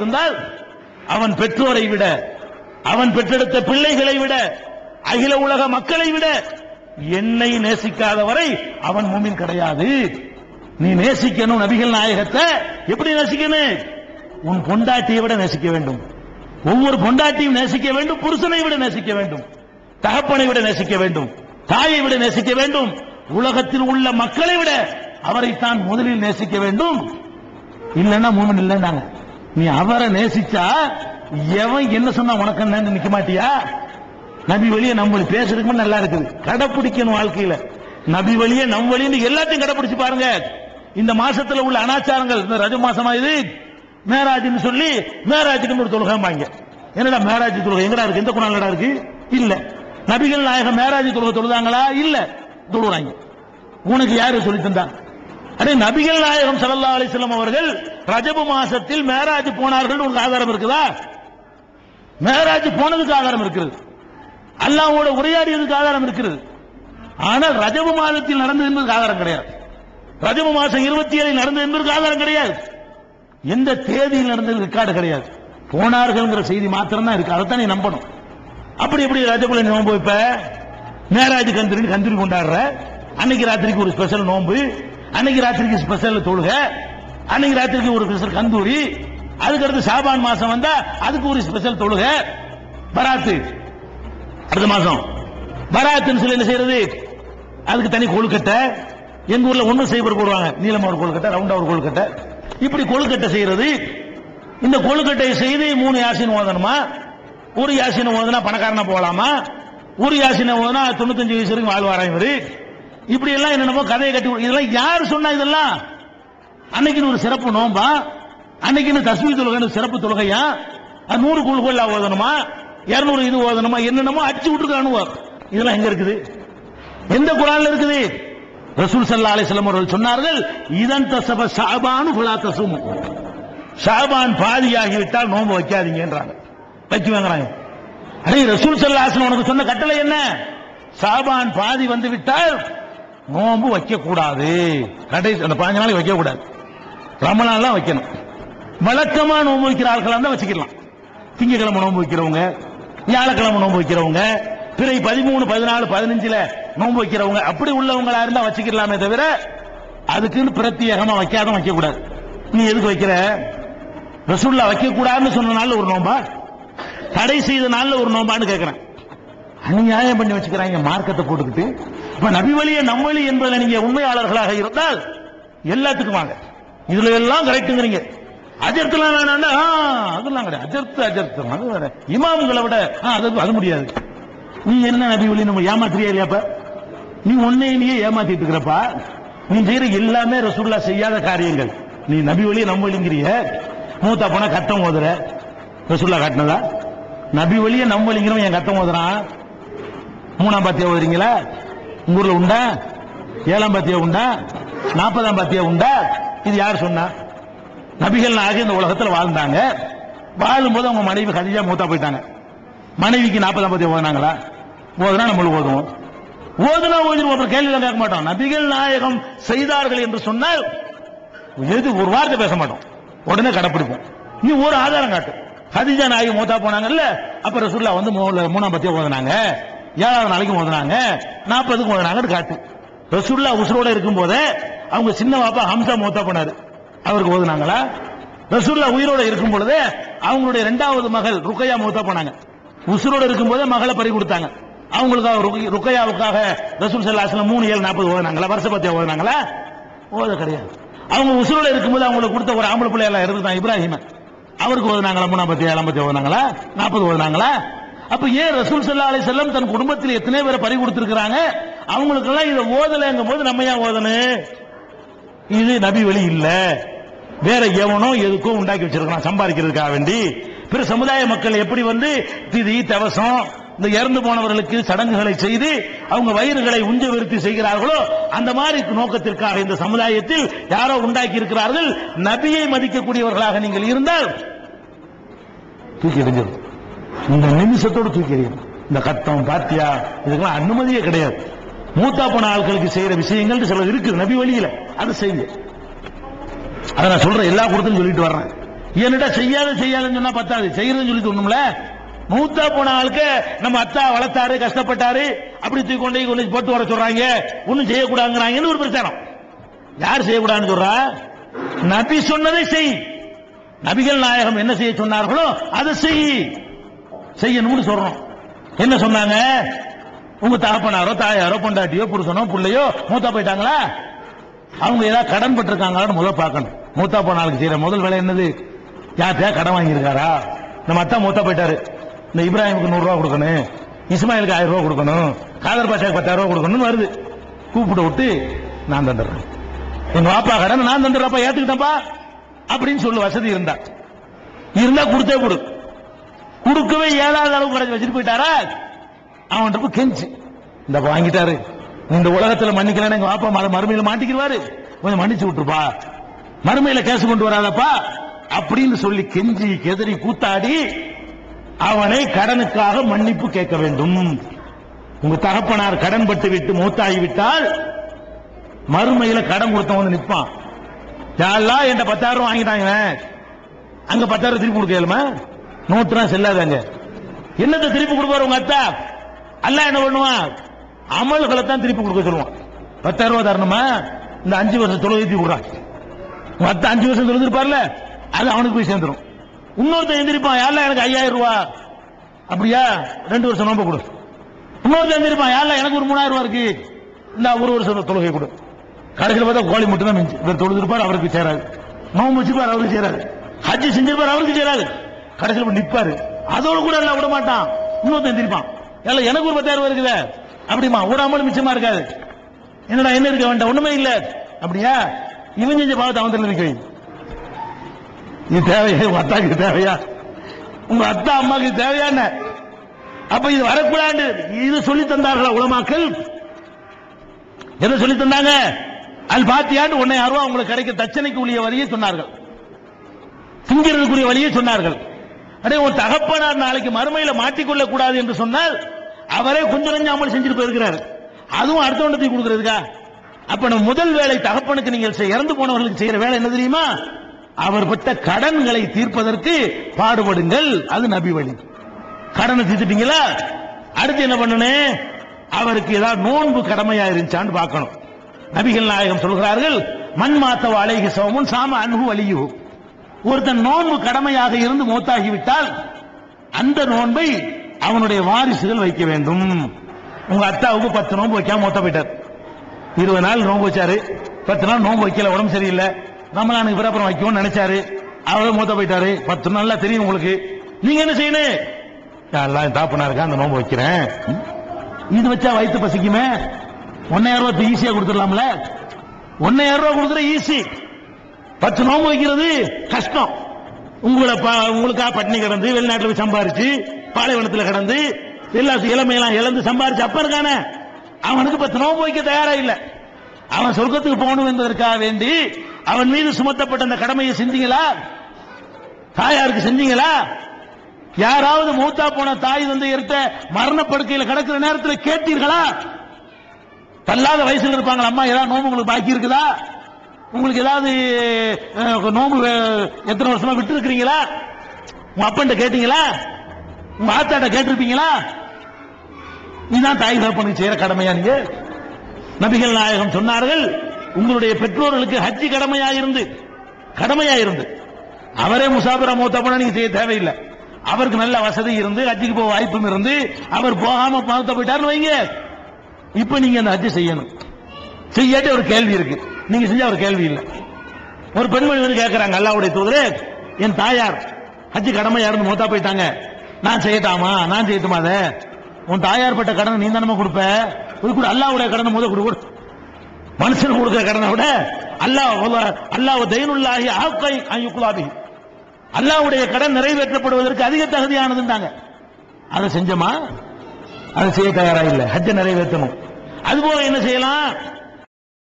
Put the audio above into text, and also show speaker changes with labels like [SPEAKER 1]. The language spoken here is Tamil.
[SPEAKER 1] இருந்தால் அவன் பெற்றோரை விட அவன் பெற்றெடுத்த பிள்ளைகளை விட அகில உலக மக்களை விட என்னை நேசிக்காத வரை அவன் மூமின் கிடையாது. நீ நேசிக்கணும் நபிகள் நாயகத்தை. எப்படி நேசிக்கணும்? உன் பொண்டாட்டியை விட நேசிக்க வேண்டும். ஒவ்வொரு பொண்டாட்டியும் நேசிக்க வேண்டும் புருஷனை விட நேசிக்க வேண்டும் தகப்பனை விட நேசிக்க வேண்டும் தாயை விட நேசிக்க வேண்டும் உலகத்தில் உள்ள மக்களை விட அவரைத்தான் முதலில் நேசிக்க வேண்டும். இல்லைன்னா மூமன் இல்லைன்னாங்க. நீ அவரை நேசிச்சா எவன் என்ன சொன்னா உனக்கு என்ன நிக்க மாட்டியா? நபி வழியை நம்ம பேசுறதுக்கு நல்லா இருக்குது. கடைப்பிடிக்கணும் வாழ்க்கையில. நபி வழியை நம் வழின்னு எல்லாத்தையும் கடைப்பிடிச்சு பாருங்க. இந்த மாசத்துல உள்ள அனாச்சாரங்கள் இந்த ரஜ மாசமா இது? மேராஜ்னு சொல்லி மேராஜுக்கு ஒரு தொழுகாம்பாங்க என்னடா மேராஜ் தொழுகை? எங்கடா இருக்கு? எந்த குணாலடா இருக்கு? இல்ல. நபிகள் நாயகம் மேராஜ் தொழுகை தொழுதாங்களா? இல்ல. தொழுகிறாங்க உனக்கு யாரு சொல்லி தந்தா? அதே நபிகள் நாயகம் சல்லா அலிஸ்லாம் அவர்கள் ரஜபு மாசத்தில் மேராஜ் போனார்கள் உங்களுக்கு ஆதாரம் இருக்குதா? மேராஜ் போனதுக்கு ஆதாரம் இருக்கிறது அல்லாவோட உரையாடியதுக்கு ஆதாரம் இருக்கிறது ஆனால் ரஜபு மாதத்தில் நடந்தது என்பதற்கு ஆதாரம் கிடையாது. ரஜபு மாசம் இருபத்தி ஏழில் நடந்தது என்பதற்கு ஆதாரம் கிடையாது. எந்த தேதியில் நடந்தது ரெக்கார்டு கிடையாது. போனார்கள்ங்கிற செய்தி மாத்திரம் தான் இருக்கு. அதைத்தான் நீ நம்பணும். அப்படி எப்படி ரஜபுல நோன்பு வைப்ப? மேராஜ் கந்திரி கந்திரி கொண்டாடுற? அன்னைக்கு ராத்திரிக்கு ஒரு ஸ்பெஷல் நோன்பு. அன்னைக்கு ராத்திரிக்கு ஸ்பெஷல் தொழுக. அன்னைக்கு ராத்திரிக்கு ஒரு ஸ்பெஷல் கந்தூரி அதுக்கடுத்து சாபான் மாசம் வந்தா அதுக்கு ஒரு ஸ்பெஷல் தொழுகை. பராத்து. அடுத்த மாசம். பராத்துன்னு சொல்லி என்ன செய்யறது? அதுக்கு தனி கொழுக்கட்டை எங்க ஊர்ல ஒன்னும் செய்வர் போடுவாங்க. நீளமா ஒரு கொழுக்கட்டை ரவுண்டா ஒரு கொழுக்கட்டை இப்படி கொழுக்கட்டை செய்யறது. இந்த கொழுக்கட்டை செய்து மூணு யாசின் ஓதணுமா? ஒரு யாசின ஓதுனா பணக்காரனா போகலாமா ஒரு யாசின ஓதுனா தொண்ணூத்தஞ்சு வயசு வரைக்கும் வாழ்வாராம் இவரு. இப்படி எல்லாம் என்னென்னமோ கதையை கட்டி இதெல்லாம் யார் சொன்னா இதெல்லாம்? அன்னைக்குன்னு ஒரு சிறப்பு நோம்பா? அன்னைக்குன்னு தஸ்மி தொழுகைன்னு சிறப்பு தொழுகையா? அது நூறு குழுக்கொள்ளா ஓதணுமா? இருநூறு இது ஓதணுமா? என்னென்னமோ அடிச்சு விட்டுருக்கானுவோ இதெல்லாம் எங்க இருக்குது? எந்த குரான்ல இருக்குது? ரசூல் சல்லா அலிஸ்லாம் அவர்கள் சொன்னார்கள் இதன் தசப ஷாபானு குலா தசுமு. ஷாபான் பாதியாகிவிட்டால் நோன்பு வைக்காதீங்கன்றாங்க வைக்க வாங்குறாங்க. அடே ரசூல் சல்லாஹ் உனக்கு சொன்ன கட்டளை என்ன? ஷாபான் பாதி வந்து விட்டால் நோன்பு வைக்கக்கூடாது. கடைசி அந்த பாஞ்சு நாளைக்கு வைக்கக்கூடாது. கூடாது ரமணாலாம் வைக்கணும். வழக்கமா நோன்பு வைக்கிற ஆட்களா இருந்தா வச்சுக்கலாம். திங்கக்கிழமை நோன்பு வைக்கிறவங்க வியாழக்கிழமை நோன்பு வைக்கிறவங்க பிறை பதிமூணு பதினாலு பதினஞ்சுல நோன்பு வைக்கிறவங்க அப்படி உள்ளவங்களா இருந்தா வச்சுக்கலாமே தவிர அதுக்குன்னு பிரத்யேகமா வைக்காத வைக்க கூடாது நீ எதுக்கு வைக்கிற? ரசுல்லா வைக்க கூடாதுன்னு சொன்ன நாள்ல ஒரு நோம்பா தடை செய்த நாள்ல ஒரு நோம்பான்னு கேட்கிறேன் அநியாயம் பண்ணி வச்சுக்கிறாங்க மார்க்கத்தை போட்டுக்கிட்டு. இப்ப நபி வழிய நம்ம வழி என்பதில் நீங்க உண்மையாளர்களாக இருந்தால் எல்லாத்துக்கும் வாங்க. இதுல எல்லாம் கரெக்டுங்கிறீங்க அஜர்த்தெல்லாம் வேணாண்டா ஆ, அதெல்லாம் கிடையாது. அஜர்த்து அஜர்த்து. அது வேற. இமாம்களை விட ஆ, அது அது முடியாது. நீ என்ன நபி வழி நம்ம ஏமாத்திரியா இல்லையாப்ப நீ உன்னை நீயே ஏமாத்திட்டு இருக்கிறப்பா நீ செய்யற எல்லாமே ரசூல்லா செய்யாத காரியங்கள். நீ நபி வழியை நம்ம வழிங்கிறிய மூத்தா போனா கட்டம் ஓதுற. ரசூல்லா காட்டினதா? நபி வழியை நம்ம வழிங்கிறவன் என் கட்டம் ஓதுறான்? மூணாம் பாத்தியா ஓதுறீங்களா? உங்க ஊர்ல உண்டா? ஏழாம் பாத்தியா உண்டா? நாற்பதாம் பாத்தியா உண்டா? இது யார் சொன்னா? நபிகள் நாயகம் இந்த உலகத்தில் வாழ்ந்தாங்க. வாழும்போது அவங்க மனைவி கதிஜா மூத்தா போயிட்டாங்க. மனைவிக்கு நாற்பதாம் பத்தி ஓதுனாங்களா? ஓதுனா நம்மளும் ஓதுவோம். ஓதுனா ஓதுவோம் ஒருத்தர் கேள்வி கேட்க மாட்டோம். நபிகள் நாயகம் செய்தார்கள் என்று சொன்னால் எது ஒரு வார்த்தை பேச மாட்டோம். உடனே கடைப்பிடிப்போம். நீ ஒரு ஆதாரம் காட்டு. ஹதிஜா நாயகி மூத்தா போனாங்கல்ல அப்ப ரசூல்லா வந்து மூணாம் பத்தியா ஓதுனாங்க. ஏழாவது நாளைக்கு ஓதுனாங்க. நாற்பதுக்கு ஓதுனாங்கன்னு காட்டு. ரசூல்லா உசுரோட இருக்கும் போதே அவங்க சின்ன பாப்பா ஹம்சா மூத்தா போனாரு. அவருக்கு ஓதுனாங்களா? ரசூல்லா உயிரோட இருக்கும் பொழுதே அவங்களுடைய இரண்டாவது மகள் ருக்கையா மூத்தா போனாங்க. உசுரோட இருக்கும் போதே மகளை பறி கொடுத்தாங்க. அவங்களுக்காக ருக்கையாவுக்காக ரசூல் சல்லாஸ்ல மூணு ஏழு நாற்பது ஓதுனாங்களா? வருஷ பத்தியா ஓதுனாங்களா? ஓத கிடையாது. அவங்க உசுரோட இருக்கும்போது அவங்களுக்கு கொடுத்த ஒரு ஆம்பளை பிள்ளையெல்லாம் இருந்தான் இப்ராஹிம். அவருக்கு ஓதுனாங்களா? மூணாம் பத்தி ஏழாம் பத்தி ஓதுனாங்களா? நாற்பது ஓதுனாங்களா? அப்ப ஏன் ரசூல் சல்லா அலி செல்லம் தன் குடும்பத்தில் எத்தனை பேரை பறி கொடுத்திருக்கிறாங்க? அவங்களுக்கு எல்லாம் இதை ஓதலைங்கும் போது நம்ம ஏன் ஓதனு இது நபி வழி இல்ல. வேற எவனோ எதுக்கோ உண்டாக்கி வச்சிருக்கான் சம்பாதிக்கிறதுக்காக வேண்டி. பிற சமுதாய மக்கள் எப்படி வந்து திதி தவசம் இந்த இறந்து போனவர்களுக்கு சடங்குகளை செய்து அவங்க வயிறுகளை உஞ்ச விருத்தி செய்கிறார்களோ அந்த மாதிரி நோக்கத்திற்காக இந்த சமுதாயத்தில் யாரோ உண்டாக்கி இருக்கிறார்கள். நபியை மதிக்கக்கூடியவர்களாக நீங்கள் இருந்தால் தூக்கி எறிஞ்சிடும் இந்த நிமிஷத்தோடு தூக்கி எறியும். இந்த கட்டம் பாத்தியா இதுக்கெல்லாம் அனுமதியே கிடையாது. மூத்தா போன ஆட்களுக்கு செய்யற விஷயங்கள் சில இருக்குது நபி வழியில. அதை செய்யுங்க. அதை நான் சொல்றேன் எல்லா கூடத்திலும் சொல்லிட்டு வர்றேன். என்னடா செய்யாத செய்யாதுன்னு சொன்னா பத்தாது. செய்யறதுன்னு சொல்லி தோணும்ல மூத்தா போன ஆளுக்கு நம்ம அத்தா வளர்த்தாரு கஷ்டப்பட்டாரு அப்படி தூக்கி கொண்டு கொண்டு போட்டு வர சொல்றாங்க. ஒன்னும் செய்யக்கூடாதுங்கிறாங்கன்னு ஒரு பிரச்சாரம்? யார் செய்யக்கூடாதுன்னு சொல்றா? நபி சொன்னதை செய். நபிகள் நாயகம் என்ன செய்ய சொன்னார்களோ அதை செய். செய்யணும்னு சொல்றோம். என்ன சொன்னாங்க? உங்க தகப்பனாரோ தாயாரோ பொண்டாட்டியோ புருஷனோ பிள்ளையோ மூத்தா போயிட்டாங்களா? அவங்க ஏதாவது கடன் பட்டிருக்காங்களான்னு முதல்ல பார்க்கணும். மூத்தா போனாளுக்கு செய்யற முதல் வேலை என்னது? யார்கிட்டயா கடன் வாங்கியிருக்காரா? நம்ம அத்தா மூத்தா போயிட்டாரு. இந்த இப்ராஹிமுக்கு நூறு ரூபா கொடுக்கணும். இஸ்மாயிலுக்கு ஆயிரம் ரூபா கொடுக்கணும். காதர் பாஷாக்கு பத்தாயிரம் ரூபா கொடுக்கணும்னு வருது. கூப்பிட்டு விட்டு நான் தந்துடுறேன். எங்க வாப்பா கடன் நான் தந்துடுறப்பா ஏத்துக்கிட்டப்பா அப்படின்னு சொல்லு வசதி இருந்தா. இருந்தா கொடுத்தே கொடு. கொடுக்கவே ஏழாவது அளவு கடைசி வச்சுட்டு போயிட்டாரா? அவன் போய் கெஞ்சு. இந்த வாங்கிட்டாரு. இந்த உலகத்துல மன்னிக்கலன்னு எங்க வாப்பா மறு- மறுமையில மாட்டிக்கிடுவாரு கொஞ்சம் மன்னிச்சு விட்டுருப்பா. மறுமையில கேஸ் கொண்டு வராதப்பா. அப்படின்னு சொல்லி கெஞ்சி கெதறி கூத்தாடி அவனை கடனுக்காக மன்னிப்பு கேட்க வேண்டும். உங்க தகப்பனார் கடன் பட்டு விட்டு மூத்தாகி விட்டால் மறுமையில கடன் கொடுத்தவன் வந்து நிற்பான் யாரெல்லாம் என் பத்தாயிரம் ரூபாய் வாங்கிட்டாங்க? அங்க பத்தாயிரம் திருப்பி கொடுக்க இயலுமா? நோட்டுலாம் செல்லாதாங்க என்னத்தை திருப்பி கொடுப்பாரு உங்க அத்தா? அல்ல என்ன பண்ணுவான் அமல்களை தான் திருப்பி கொடுக்க சொல்லுவான் பத்தாயிரம் ரூபாய் தரணுமா? இந்த அஞ்சு வருஷம் தொழுகை திருப்பி கொடுறான் மற்ற அஞ்சு வருஷம் தொழுதுருப்பார்ல அது அவனுக்கு போய் சேர்ந்துடும் இன்னொருத்தன் எந்திரிப்பான் யாரெல்லாம் எனக்கு ஐயாயிரம் ரூபா? அப்படியா? ரெண்டு வருஷம் நோம்பு கொடு. இன்னொருத்தன் எந்திரிப்பான் யாரெல்லாம் எனக்கு ஒரு மூணாயிரம் ரூபா இருக்கு? இந்த ஒரு வருஷம் தொழுகை கொடு. கடைசியில் பார்த்தா கோழி மட்டும் தான் மிஞ்சி. இவர் தொழுதிருப்பார் அவருக்கு சேராது. நோம்பு வச்சுப்பார் அவருக்கு சேராது. ஹஜ்ஜி செஞ்சிருப்பார் அவருக்கு சேராது. கடைசியில் நிற்பாரு அதோடு கூட எல்லாம் விட மாட்டான் இன்னொருத்தன் எந்திரிப்பான். எல்லாம் எனக்கு ஒரு பத்தாயிரம் ரூபாய் இருக்குதே. அப்படிமா விடாமலும் மிச்சமா இருக்காது. என்னடா என்ன இருக்க வேண்டாம்? ஒண்ணுமே இல்ல. அப்படியா? இவன் செஞ்ச பாவத்தை அவன் தெரிஞ்சு வை இது தேவையா? உங்க அத்தாக்கு தேவையா? உங்க அத்தா அம்மாக்கு தேவையா என்ன? அப்ப இது வரக்கூடாது. இது சொல்லி தந்தார்களா உலமாக்கள்? என்ன சொல்லி தந்தாங்க? அல் பாத்தியாண்டு ஒன்னே அருவா உங்களுக்கு கிடைக்க தச்சனைக்கு உரிய வழியை சொன்னார்கள். திங்கிறதுக்குரிய வழியை சொன்னார்கள். அடே உன் தகப்பனார் நாளைக்கு மறுமையில மாட்டிக்கொள்ள கூடாது என்று சொன்னால் அவரே கொஞ்சம் கொஞ்சம் அமல் செஞ்சுட்டு போயிருக்கிறாரு. அதுவும் அடுத்தவண்டத்தை கொடுக்கறதுக்கா? அப்ப நம்ம முதல் வேலை தகப்பனுக்கு நீங்கள் செய்- இறந்து போனவர்களுக்கு செய்யற வேலை என்ன தெரியுமா? அவர் பட்ட கடன்களை தீர்ப்பதற்கு பாடுபடுங்கள் அது நபி வழி. கடனை தீர்த்துட்டீங்களா? அடுத்து என்ன பண்ணணும் அவருக்கு ஏதாவது நோன்பு கடமையா இருந்துச்சான்னு பார்க்கணும். நபிகள் நாயகம் சொல்கிறார்கள் மண் மாத்தவ வாழைகி சவமுன் சாம அன்பு வலியு ஒருத்தன் நோன்பு கடமையாக இருந்து மூத்தாகிவிட்டால் அந்த நோன்பை அவனுடைய வாரிசுகள் வைக்க வேண்டும். உங்க அத்தாவுக்கு பத்து நோன்பு வைக்காம மொத்த போயிட்டார். இருபது நாள் நோன்பு வச்சாரு. பத்து நாள் நோன்பு வைக்கல உடம்பு சரியில்லை. ரமலானுக்கு பிறகு அப்புறம் வைக்கும்னு நினைச்சாரு. அவரும் மூத்த போயிட்டாரு. பத்து நாள்ல தெரியும் உங்களுக்கு. நீங்க என்ன செய்யணும்? எல்லாம் தாப்பனா இருக்கா அந்த நோன்பு வைக்கிறேன். இது வச்சா வயிற்று பசிக்குமே? ஒன்னாயிரம் ரூபாய் ஈஸியா கொடுத்துடலாம்ல? ஒன்னாயிரம் ரூபாய் கொடுக்குற ஈஸி பத்து நோம்பு வைக்கிறது கஷ்டம். உங்களை ப- உங்களுக்கா பட்டினி கிடந்து வெளிநாட்டில் போய் சம்பாரிச்சு பாலைவனத்தில் கிடந்து எல்லா இளமையெல்லாம் இழந்து சம்பாரிச்சு அப்ப இருக்கானே அவனுக்கு பத்து நோம்பு வைக்க தயாரா இல்ல. அவன் சொர்க்கத்துக்கு போகணும் என்பதற்காக வேண்டி அவன் மீது சுமத்தப்பட்ட அந்த கடமையை செஞ்சீங்களா? தாயாருக்கு செஞ்சீங்களா? யாராவது மூத்தா போன தாய் வந்து இருத்த மரணப்படுக்கையில் கிடக்கிற நேரத்தில் கேட்டீர்களா? தள்ளாத வயசுல இருப்பாங்களா? அம்மா ஏதாவது நோம்பு உங்களுக்கு பாக்கி இருக்குதா? உங்களுக்கு ஏதாவது நோம்பு எத்தனை வருஷமா விட்டு இருக்கிறீங்களா உங்க அப்பன்ட்ட கேட்டீங்களா? உங்க ஆத்தாட்ட கேட்டிருப்பீங்களா? இதுதான் தாய் தகப்பனுக்கு செய்யற கடமையா நீங்க? நபிகள் நாயகம் சொன்னார்கள் உங்களுடைய பெற்றோர்களுக்கு ஹஜ்ஜி கடமையா இருந்து கடமையா இருந்து. அவரே முசாபிரா மூத்தப்பனா நீங்க செய்ய தேவையில்லை. அவருக்கு நல்ல வசதி இருந்து ஹஜ்ஜிக்கு போக வாய்ப்பும் இருந்து அவர் போகாம பார்த்த போயிட்டாருன்னு வைங்க. இப்ப நீங்க அந்த ஹஜ்ஜி செய்யணும். செய்யாட்டி ஒரு கேள்வி இருக்கு. நீங்க செஞ்ச ஒரு கேள்வி இல்லை. ஒரு பெண்மணி வந்து கேட்கிறாங்க அல்லாவுடைய தூதரே என் தாயார் ஹஜ்ஜி கடமையா இருந்து மூத்தா போயிட்டாங்க. நான் செய்யட்டாமா? நான் செய்யட்டுமா அதை? உன் தாயார் பட்ட கடனை நீ தானமா கொடுப்ப? இது கூட அல்லாவுடைய கடனை முத கொடு கொடு. மனுஷன் கொடுக்கிற கடனை விட அல்லாஹ் அல்லாஹ் தைனுல்லாஹி ஆக்கை அயுக்குலாபி அல்லாஹ்வுடைய கடன் நிறைவேற்றப்படுவதற்கு அதிக தகுதியானதுன்றாங்க. அதை செஞ்சோமா? அதை செய்ய தயாரா இல்லை. ஹஜ்ஜை நிறைவேற்றணும். அதுபோல என்ன செய்யலாம்?